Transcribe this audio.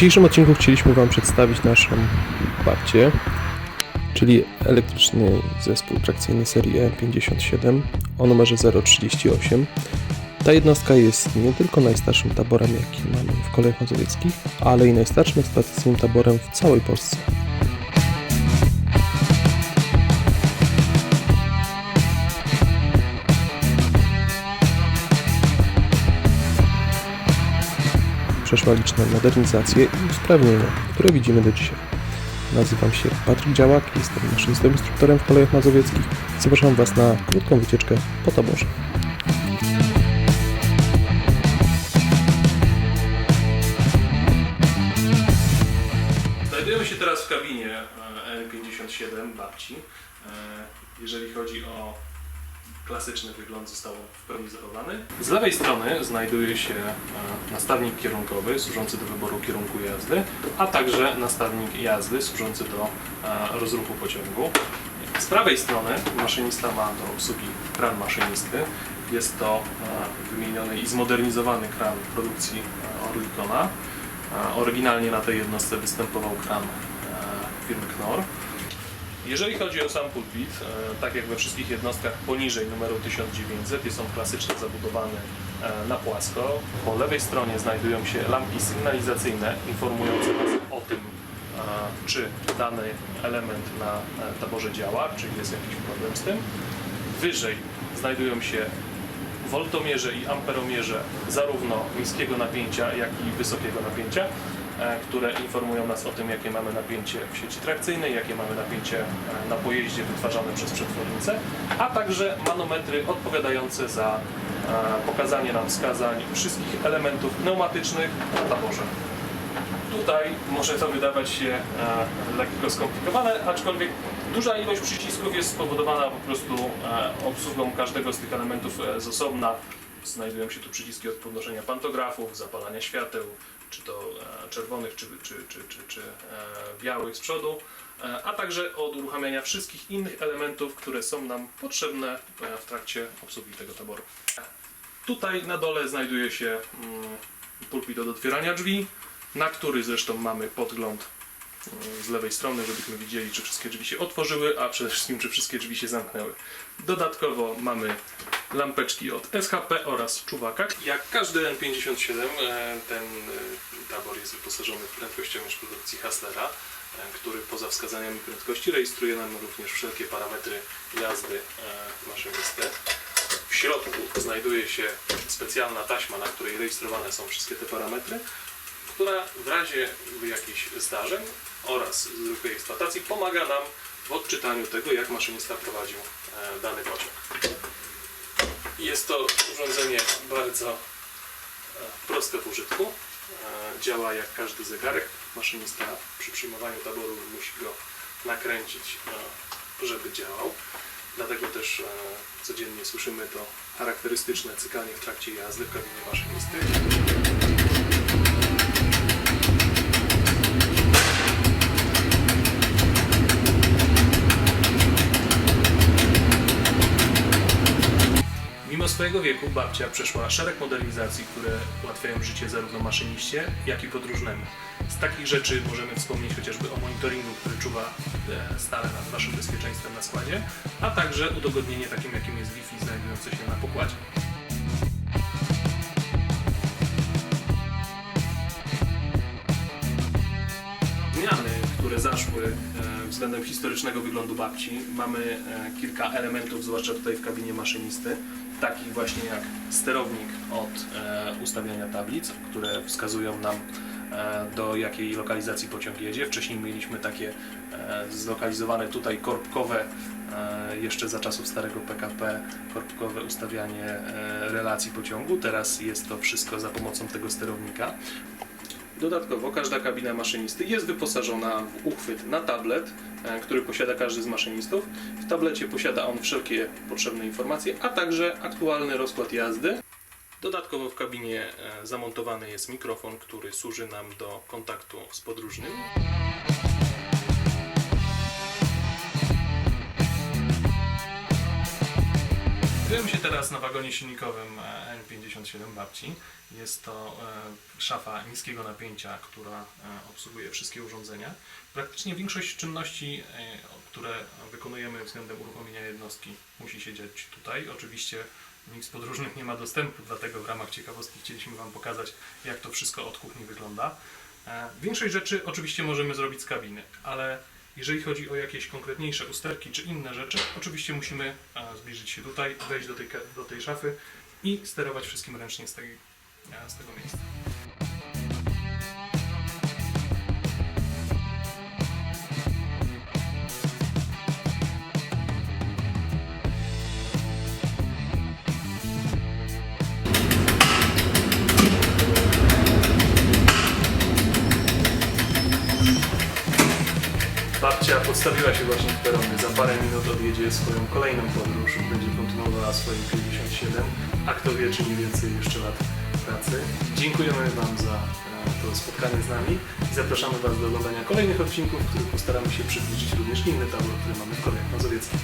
dzisiejszym odcinku chcieliśmy Wam przedstawić naszą babcię, czyli elektryczny zespół trakcyjny serii E57 o numerze 038. Ta jednostka jest nie tylko najstarszym taborem, jaki mamy w kolejach mazowieckich, ale i najstarszym eksploatacyjnym taborem w całej Polsce. Przeszła liczne modernizacje i usprawnienia, które widzimy do dzisiaj. Nazywam się Patryk Działak, jestem maszynistą instruktorem w kolejach mazowieckich. Zapraszam Was na krótką wycieczkę po taborze. Znajdujemy się teraz w kabinie e, N57 babci. E, Jeżeli chodzi o klasyczny wygląd, został w pełni zachowany. Z lewej strony znajduje się e, nastawnik kierunkowy służący do wyboru kierunku jazdy, a także nastawnik jazdy służący do e, rozruchu pociągu. Z prawej strony maszynista ma do obsługi kran maszynisty. Jest to e, wymieniony i zmodernizowany kran produkcji Oerlikona. E, Oryginalnie na tej jednostce występował kran firmy Knorr. Jeżeli chodzi o sam pulpit, e, tak jak we wszystkich jednostkach poniżej numeru 1900 jest on klasycznie zabudowany e, na płasko. Po lewej stronie znajdują się lampki sygnalizacyjne informujące nas o tym, e, czy dany element na taborze działa, czy jest jakiś problem z tym. Wyżej znajdują się woltomierze i amperomierze zarówno niskiego napięcia, jak i wysokiego napięcia, które informują nas o tym, jakie mamy napięcie w sieci trakcyjnej, jakie mamy napięcie e, na pojeździe wytwarzane przez przetwornicę, a także manometry odpowiadające za e, pokazanie nam wskazań wszystkich elementów pneumatycznych na taborze. Tutaj może to wydawać się e, lekko skomplikowane, aczkolwiek duża ilość przycisków jest spowodowana po prostu e, obsługą każdego z tych elementów e, z osobna. Znajdują się tu przyciski od podnoszenia pantografów, zapalania świateł, czy to e, czerwonych, czy, czy, czy, czy, czy e, białych z przodu, e, a także od uruchamiania wszystkich innych elementów, które są nam potrzebne w trakcie obsługi tego taboru. Tutaj na dole znajduje się mm, pulpit od otwierania drzwi, na który zresztą mamy podgląd z lewej strony, żebyśmy widzieli, czy wszystkie drzwi się otworzyły, a przede wszystkim, czy wszystkie drzwi się zamknęły. Dodatkowo mamy lampeczki od SHP oraz czuwaka. Jak każdy N57, e, ten e, tabor jest wyposażony w prędkościomierz produkcji Haslera, e, który poza wskazaniami prędkości rejestruje nam również wszelkie parametry jazdy maszynisty. W środku znajduje się specjalna taśma, na której rejestrowane są wszystkie te parametry, która w razie jakichś zdarzeń oraz zwykłej eksploatacji pomaga nam w odczytaniu tego, jak maszynista prowadził e, dany pociąg. Jest to urządzenie bardzo e, proste w użytku. E, Działa jak każdy zegarek. Maszynista przy przyjmowaniu taboru musi go nakręcić, żeby działał. Dlatego też codziennie słyszymy to charakterystyczne cykanie w trakcie jazdy w kabinie maszynisty. Swojego wieku babcia przeszła szereg modernizacji, które ułatwiają życie zarówno maszyniście, jak i podróżnemu. Z takich rzeczy możemy wspomnieć chociażby o monitoringu, który czuwa e, stale nad Waszym bezpieczeństwem na składzie, a także udogodnienie takim, jakim jest Wi-Fi znajdujące się na pokładzie. Zmiany, które zaszły e, względem historycznego wyglądu babci, mamy e, kilka elementów, zwłaszcza tutaj w kabinie maszynisty, takich właśnie jak sterownik od e, ustawiania tablic, które wskazują nam e, do jakiej lokalizacji pociąg jedzie. Wcześniej mieliśmy takie zlokalizowane tutaj korbkowe, jeszcze za czasów starego PKP, korbkowe ustawianie relacji pociągu. Teraz jest to wszystko za pomocą tego sterownika. Dodatkowo każda kabina maszynisty jest wyposażona w uchwyt na tablet, e, który posiada każdy z maszynistów. W tablecie posiada on wszelkie potrzebne informacje, a także aktualny rozkład jazdy. Dodatkowo w kabinie e, zamontowany jest mikrofon, który służy nam do kontaktu z podróżnym. Znajduję się teraz na wagonie silnikowym e, N57 Babci. Jest to e, szafa niskiego napięcia, która e, obsługuje wszystkie urządzenia. Praktycznie większość czynności, które wykonujemy względem uruchomienia jednostki musi się dziać tutaj. Oczywiście nikt z podróżnych nie ma dostępu, dlatego w ramach ciekawostki chcieliśmy Wam pokazać, jak to wszystko od kuchni wygląda. Większość rzeczy oczywiście możemy zrobić z kabiny, ale jeżeli chodzi o jakieś konkretniejsze usterki czy inne rzeczy, oczywiście musimy zbliżyć się tutaj, wejść do tej, do tej szafy i sterować wszystkim ręcznie z, tej, z tego miejsca. Babcia podstawiła się właśnie w peronie. Za parę minut odjedzie swoją kolejną podróż. Będzie kontynuowała swoje 57, a kto wie, czy nie więcej jeszcze lat pracy. Dziękujemy Wam za e, to spotkanie z nami i zapraszamy Was do oglądania kolejnych odcinków, w których postaramy się przybliżyć również inny tabor, który mamy w Kolejach Mazowieckich.